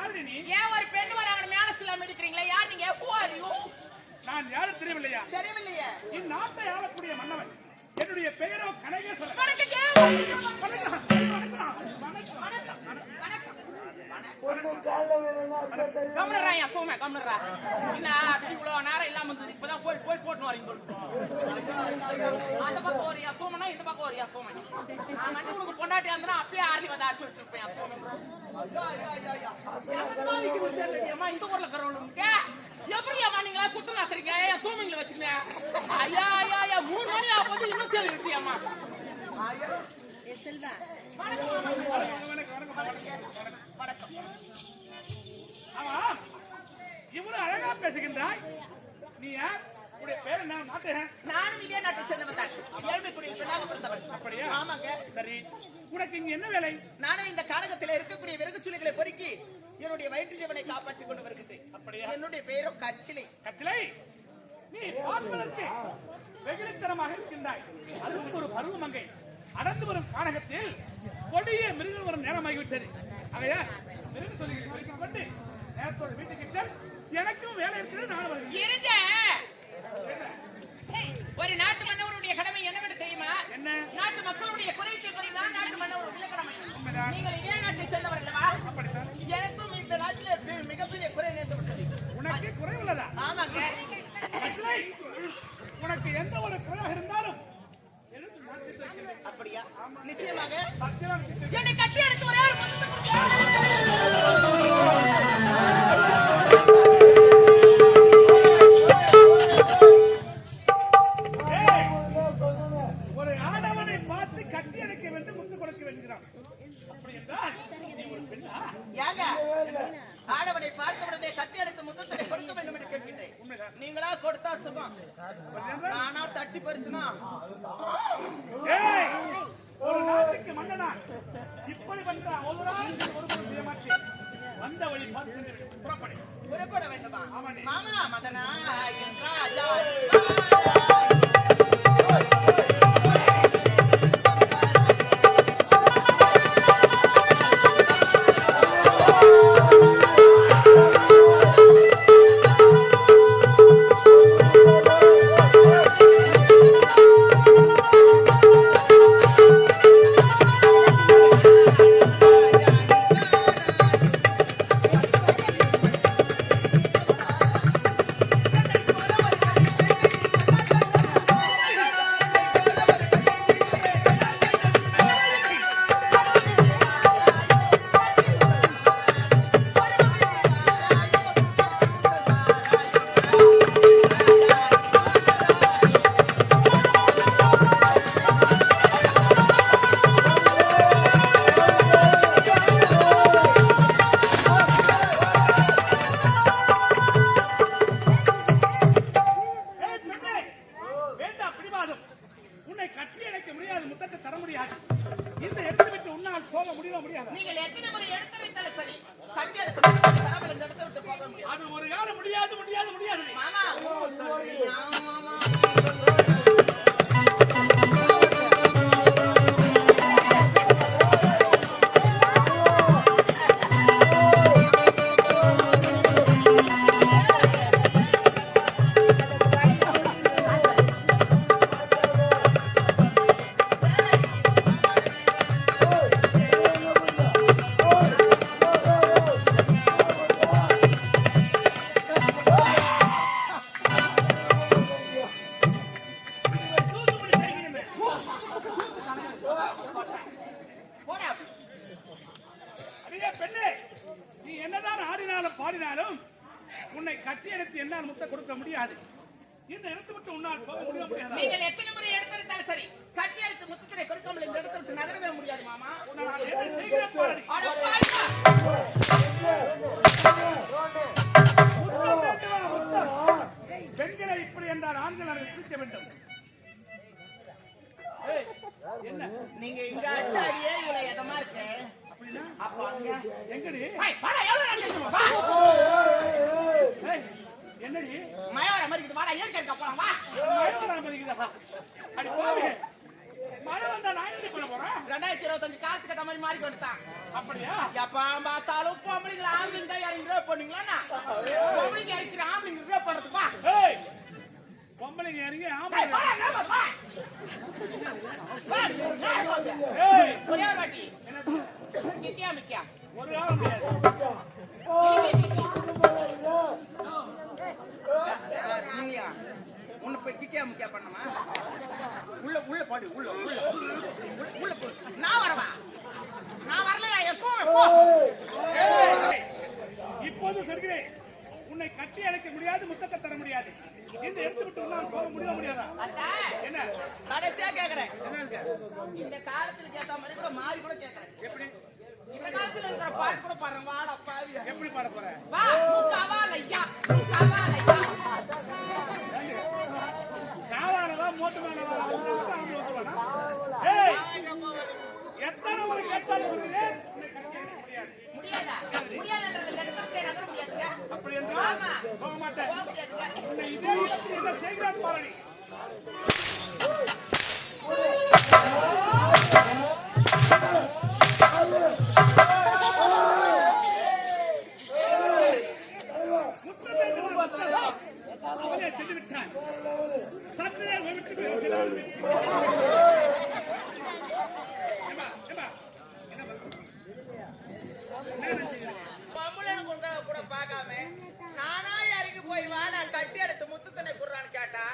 யாரு நீ? ஏன் ஒரு கம்முனுடா, என் தூமை, கம்முனுடா. என்ன, இவ்வளவு நேரம் இல்லாம இருந்தது. இப்பதான் போய் போய் போட்டுன்னு வரீங்க. அந்த பக்கம் ஒரு என் தூமைனா, இந்த பக்கம் ஒரு என் தூமை. நான் வந்து உனக்கு பொண்டாட்டியா இருந்தேன்னா அப்பயே ஆரடி வந்து அடிச்சு விட்டுருப்பேன் என் தூமை. இந்த ஊர்ல இருக்கிறவனுக்கு எப்படி ஏமா நீங்களா குத்து நாசுறீங்க என் தூமைங்களை வச்சுங்க ஐயா ஐயா ஐயா மூணு மணி ஆகும்போது இன்னும் சரி விட்டியாமா ஆமா. இவ்வளவு அழகா பேசுகின்றாய். நீ யார்? உடைய பேர் என்ன? நாட்டு நானும் இதே நாட்டை சேர்ந்தவன் தான் ஏழ்மைக்குரிய பெண்ணாக பிறந்தவன். அப்படியா? ஆமாங்க. சரி. உனக்கு இங்க என்ன வேலை? நானும் இந்த கானகத்தில் இருக்கக்கூடிய விறகு சுளிகளை பொறுக்கி என்னுடைய வயிற்று ஜீவனை காப்பாற்றிக் கொண்டு வருகின்றேன். அப்படியா? என்னுடைய பெயரும் கச்சிலை. கத்திலை நீ பார்ப்பதற்கு வெகுளித்தனமாக இருக்கின்றாய். அதுவும் ஒரு பருவமங்கை அடர்ந்து வரும் கானகத்தில் கொடிய மிருகம் வரும் நேரமாகிவிட்டது. ஆகையா மிருக தொழில்களை வைக்கப்பட்டு நேரத்தோடு வீட்டுக்கு எனக்கும் வேலை இருக்கிறது நான் Bye. இந்த எடுத்து விட்டு உன்னால் போக முடியல முடியாது? நீங்கள் எத்தனை முறை எடுத்து வைத்தாலும் சரி கண்டிப்பா ஏத்த மாதிரி மாறி வந்துட்டான் அப்படியா? எப்ப பார்த்தாலும் பொம்பளைங்களை ஆம்பளைங்க தான் இறங்கி ரேப் பண்ணுவீங்களா பொம்பளைங்க இறக்கிற ஆம்பளைங்க ரேப் பண்றதுப்பா பொம்பளைங்க இறங்கி ஆம்பளை ஒரே ஒரு வாட்டி. கிக்கியா மிக்கியா ஒரு நீயா உன்னை போய் கிக்கியா முக்கியா பண்ணமா உள்ள உள்ள பாடு உள்ள உள்ள. உள்ள- நான் வரவா? இப்போது சொல்கிறேன் உன்னை கட்டி அழைக்க முடியாது முத்தத்தை தர முடியாது. இந்த எடுத்து விட்டு நான் போக முடிய முடியாதா? என்ன? கடைசியா கேக்குறேன். என்ன? இந்த காலத்துல கேட்ட மாதிரி கூட மாறி கூட கேக்குறேன். எப்படி? இந்த காலத்துல இருக்கிற பாட்டு கூட பாருங்க வாடா பாவியா எப்படி பாட போற? வா முக்காவா லையா முக்காவா லையா சாதாரணதா மோட்டு மேனவா ஏய் எத்தனை முறை கேட்டாலும் சொல்கிறேன் உன்னை கட்டி அழைக்க முடியாது முடியாதா முடியாதுன்றது லட்சத்தை நகர முடியாதுங்க அப்படி என்றால் ஆமா. போக மாட்டேன் போக முடியாதுங்க உன்னை இதே இடத்தில் என்ன செய்கிறான் பாரு நீ முத்தத்தை தர முத்தத்தை அவனே சென்று விட்டான் சற்றே விட்டு விடுகிறான். ஏம்மா, ஏம்மா, என்ன பண்ற? என்ன செய்கிறீங்க? பொம்பளைன்னு கூட கூட பார்க்காம நானா இறங்கி போய் வா நான் கட்டி எடுத்து முத்துத்தனை குடுறான்னு கேட்டா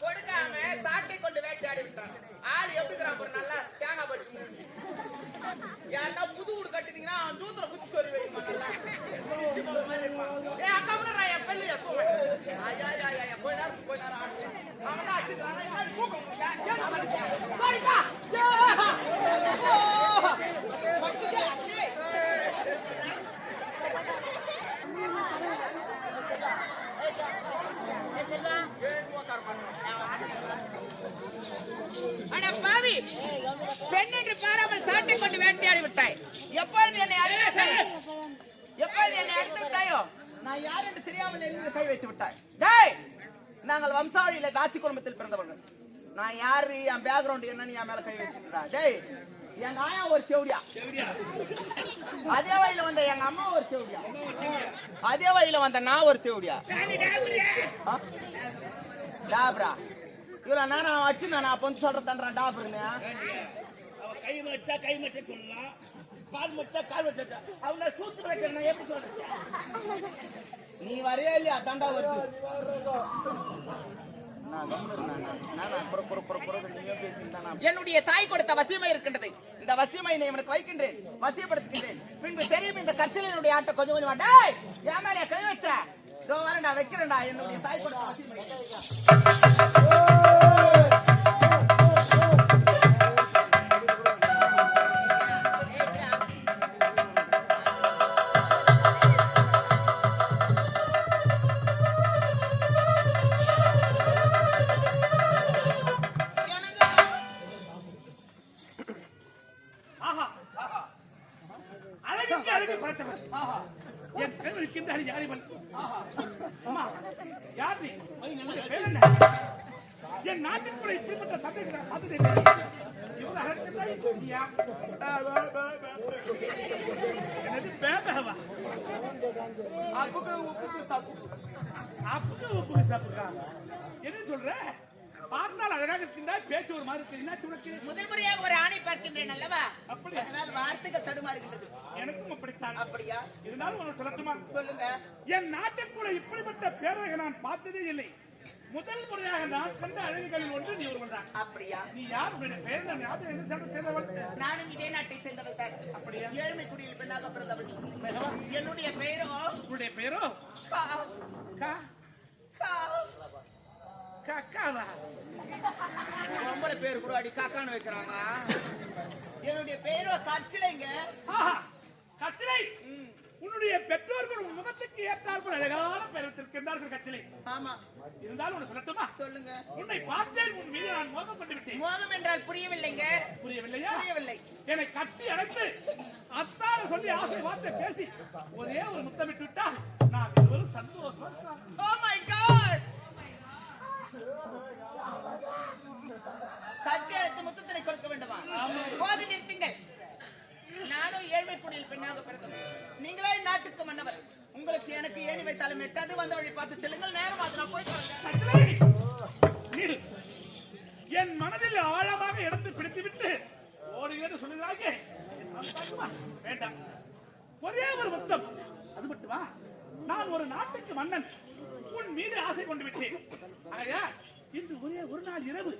கொடுக்காம சாட்டை கொண்டு வேட்டையாடி விட்டான் ஆள் எப்படி இருக்கிறான் பாரு நல்லா தேங்காய் படி யாருன்னா புது வீடு கட்டிட்டீங்கன்னா அவன் தூத்துல குச்சி சொல்லி வைக்குமா நல்லா ஏ அக்கா முன்னாடி என் பெல்லு எப்போ ஐயா ஐயா ஐயா போய் நேரம் போய் நேரம் ஆடு அவன் தான் அடிச்சுக்கிறான் என்ன தூக்கம் ஏன் அவன் போடிக்கா அட பாவி பெண் என்று பாராமல் சாட்டை கொண்டு வேட்டையாடி விட்டாய் எப்பொழுது என்னை அடித்தாய் எப்பொழுது என்னை அடித்து விட்டாயோ நான் யார் என்று தெரியாமல் என் மீது கை வைத்து விட்டாய் டேய் நாங்கள் வம்சாவளியில தாசி குடும்பத்தில் பிறந்தவர்கள். நான் யாரு என் பேக்ரவுண்ட் என்னன்னு என் மேல கை வச்சுக்கிறா டேய் எங்க ஆயா ஒரு செவடியா? அதே வழியில வந்த எங்க அம்மா ஒரு செவடியா? அதே வழியில வந்த நான் ஒரு செவடியா? டாப்ரா. இவ்வளவு நேரம் வச்சு நான் அப்ப வந்து சொல்றேன் தண்டா டாப்ருன்னு. கை வச்சா கை வச்ச சொல்லலாம் கால் வச்சா கால் வச்சா அவனை சூத்து வைக்கிற நான் எப்படி சொல்றேன் நீ வரையா இல்லையா? தண்டா வருது நான் என்னுடைய தாய் கொடுத்த வசியமை இருக்கின்றது. இந்த வசியமை நான் வைக்கின்றேன். வசியப்படுத்துகின்றேன். பின்பு தெரியும் இந்த கற்சலினுடைய ஆட்டை கொஞ்சம் கொஞ்சம். டேய் மேலே கை வச்ச. இதோ வைக்கிறேன்டா என்னுடைய தாய் கொடுத்த வசியமை என் பேர் இருக்கின்றார் யாரிவன் அம்மா யார் நீ? பேர் என்ன? என் நாட்டில் கூட இப்படிப்பட்ட நான் பார்த்ததே என்ன சொல்ற? பார்த்தால் அழகாக இருக்கின்றாய் பேச்சு ஒரு மாதிரி என்னாச்சு உனக்கு முதல் முறையாக ஒரு ஆணை பார்க்கின்றேன் அல்லவா? அப்படி அதனால் வார்த்தைகள் தடுமாறுகின்றது. எனக்கும் அப்படித்தான். அப்படியா? இருந்தாலும் உனக்கு சொல்லட்டுமா? சொல்லுங்க. என் நாட்டில் கூட இப்படிப்பட்ட பேரழகை நான் பார்த்ததே இல்லை. முதல் முறையாக நான் கண்ட அழகுகளில் ஒன்று நீ ஒருவன் தான். அப்படியா? நீ யார்? உன்னுடைய பெயர் நான் யாரும் என்ன சேர்ந்து சேர்ந்தவள்? நானும் இதே நாட்டை சேர்ந்தவள் தான். அப்படியா? ஏழ்மை குடியில் பெண்ணாக பிறந்தவள். என்னுடைய பெயரோ? உன்னுடைய பெயரோ? கா. கா. கா. கக்காவா? பொம்பளை பேர் கூட அடி காக்கான்னு வைக்கிறாங்க. என்னுடைய பெயரோ கச்சிலைங்க கச்சிலை உன்னுடைய பெற்றோர்கள் உன் முகத்துக்கு ஏற்றார்கள் அழகான பெயர் வைத்திருக்கின்றார்கள் கச்சிலை ஆமா. இருந்தாலும் உனக்கு சொல்லட்டுமா? சொல்லுங்க. உன்னை பார்த்தேன் உன் மீது நான் மோகம் கொண்டு விட்டேன் மோகம் என்றால் புரியவில்லைங்க. புரியவில்லையா? புரியவில்லை. என்னை கட்டி அடைத்து அத்தார சொல்லி ஆசை வார்த்தை பேசி ஒரே ஒரு முத்தமிட்டு விட்டால் நான் இருவரும் சந்தோஷமா. கட்டி எடுத்து முத்தத்தினை கொடுக்க வேண்டுமா? போது நானும் ஏழ்மை குடியில் பெண்ணாக பிறந்தவர் நீங்களே நாட்டுக்கு மன்னவர் உங்களுக்கு எனக்கு ஏணி வைத்தாலும் எட்டாவது வந்த வழி பார்த்து செல்லுங்கள். நேரம் ஆகுது, நான் போயிட்டு என் மனதில் ஆழமாக எடுத்து பிடித்துவிட்டு ஓடுகிறது சொல்லுகிறாங்க வேண்டாம். ஒரே ஒரு முத்தம். அது மட்டுமா? நான் ஒரு நாட்டுக்கு மன்னன். உன் மீது ஆசை கொண்டு விட்டேன். ஆயா இன்று ஒரே ஒரு நாள் இரவு.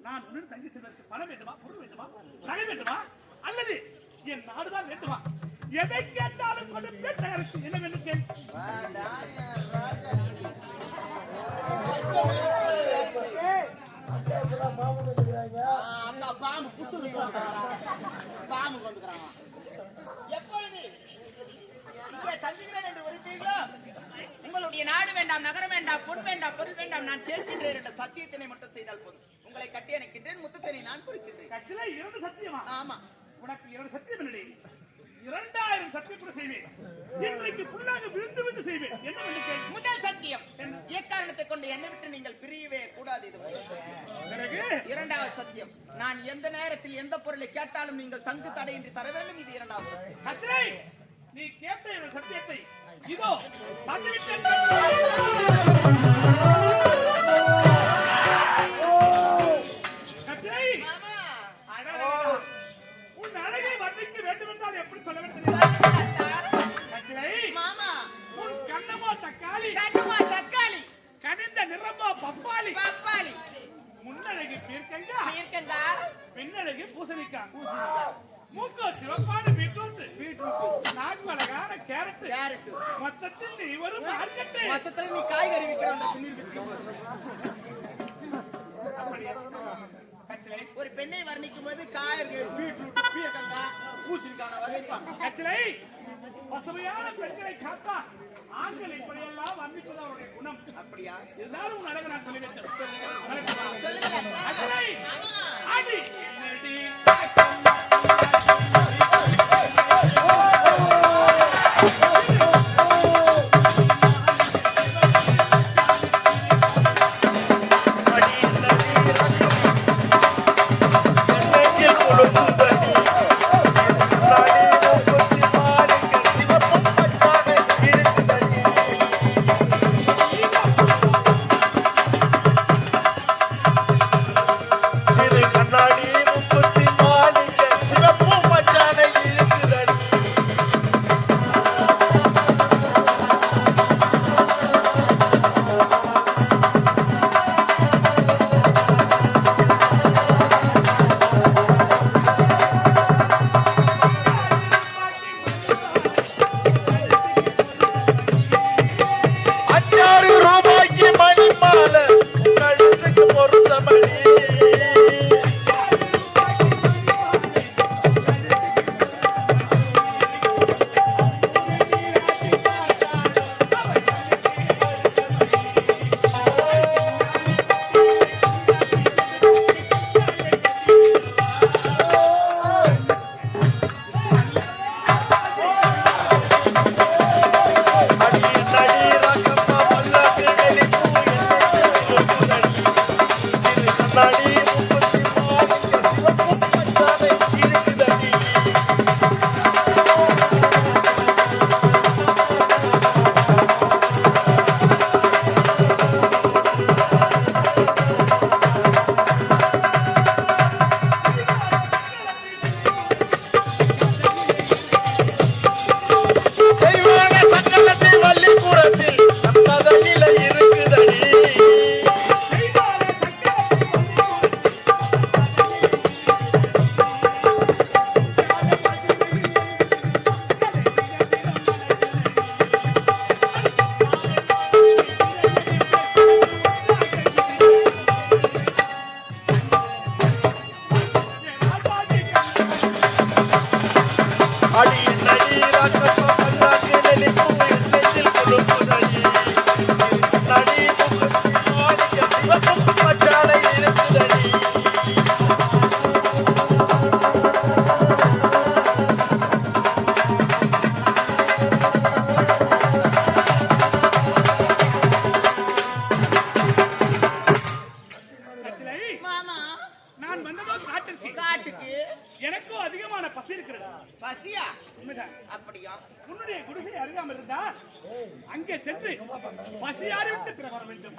நான் உன்னுடன் தங்கி செல்வதற்கு பணம் வேண்டுமா பொருள் வேண்டுமா நகை வேண்டுமா அல்லது என் நாடுதான் வேண்டுமா? எதை கேட்டாலும் கொடுப்பேன் தயாரித்து என்ன வேண்டும் கேள். பாம்பு புத்துரு பாம்பு வந்துக்கிறாங்க எப்பொழுது இங்கே தங்குகிறேன் என்று வருத்தீர்களோ உங்களுடைய நாடு வேண்டாம் நகரம் வேண்டாம் பொன் வேண்டாம் பொருள் வேண்டாம் நான் தெரிஞ்சுகிறேன் என்ற சத்தியத்தினை மட்டும் செய்தால் போதும். உங்களை கட்டி அணைக்கின்றேன் முத்தத்தினை நான் கொடுக்கின்றேன். கட்சியில இரண்டு சத்தியமா? ஆமா. உனக்கு இரண்டு சத்தியம் என்னடி? இரண்டாயிரம் சத்தியம் கூட செய்வேன். இன்றைக்கு புல்லாக விழுந்து விழுந்து செய்வேன். என்ன. முதல் சத்தியம் எக்காரணத்தை கொண்டு என்னை விட்டு நீங்கள் பிரியவே கூடாது. இது. பிறகு? இரண்டாவது சத்தியம் நான் எந்த நேரத்தில் எந்த பொருளை கேட்டாலும் நீங்கள் தங்கு தடையின்றி தர வேண்டும். இது இரண்டாவது நீ கேட்ட இந்த சத்தியத்தை. இதோ. உன் அழகை வர்ணிக்க வேண்டும் என்றால் எப்படி சொல்ல வேண்டும் உன் கண்ணமோ தக்காளி. கட்டுமா தக்காளி. கனிந்த நிறமோ பப்பாளி. பப்பாளி. முன்னழகு பீர்க்கங்கா. இருக்கா பின்னழகு பூசணிக்காய். மூக்கோ சிவப்பான பீட்ரூட் பீட்ரூட் நாக்கு அழகான கேரட் கேரட் மொத்தத்தில் நீ ஒரு மொத்தத்துல நீ காய்கறி விற்கிறவங்க சுனில் கட்டிலை ஒரு பெண்ணை வர்ணிக்கும் போது காய்கறி பீட்ரூட் பீர்க்கங்காய் பூசணிக்கான வர்ணிப்பாங்க கட்டிலை பசுமையான பெண்களை காத்தா ஆண்கள் இப்படியெல்லாம் வர்ணிப்பது அவருடைய குணம். அப்படியா? இருந்தாலும் உன் அழகு நான் சொல்லிவிட்டேன். சொல்லுங்க.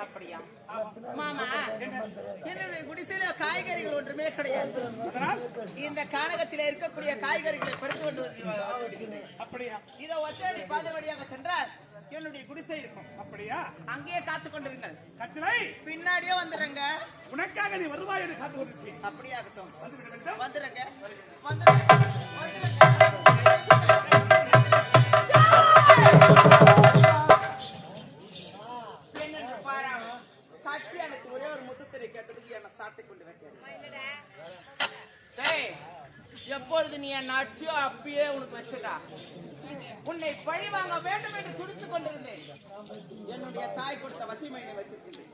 அப்படியா மாமா என்னுடைய குடிசையில காய்கறிகள் ஒன்றுமே கிடையாது. இந்த கானகத்தில இருக்கக்கூடிய காய்கறிகளை பறித்து கொண்டு. அப்படியா? இதோ ஒற்றடி பாதை வழியாக சென்றால் என்னுடைய குடிசை இருக்கும். அப்படியா? அங்கேயே காத்து கொண்டிருங்கள். கட்டளை! பின்னாடியே வந்துடுங்க உனக்காக நீ வருவாய் காத்து கொண்டிருக்கேன் அப்படியாகட்டும். வந்துடுங்க வந்துடுங்க வந்துடுங்க எப்பொழுது நீ என் அச்சு அப்பயே உனக்கு வச்சுடா உன்னை பழி வாங்க வேண்டும் என்று துடிச்சு கொண்டிருந்தேன். என்னுடைய தாய் கொடுத்த வசிமையை வைத்திருக்கிறேன்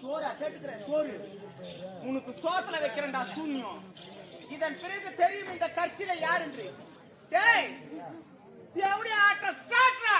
சோறா கேட்டுக்கிறேன். சோறு. உனக்கு சோத்துல வைக்கிறேன்டா சூன்யம். இதன் பிறகு தெரியும் இந்த கட்சியில யார் என்று. டேய் தேவடி ஆட்ட ஸ்டார்ட்ரா?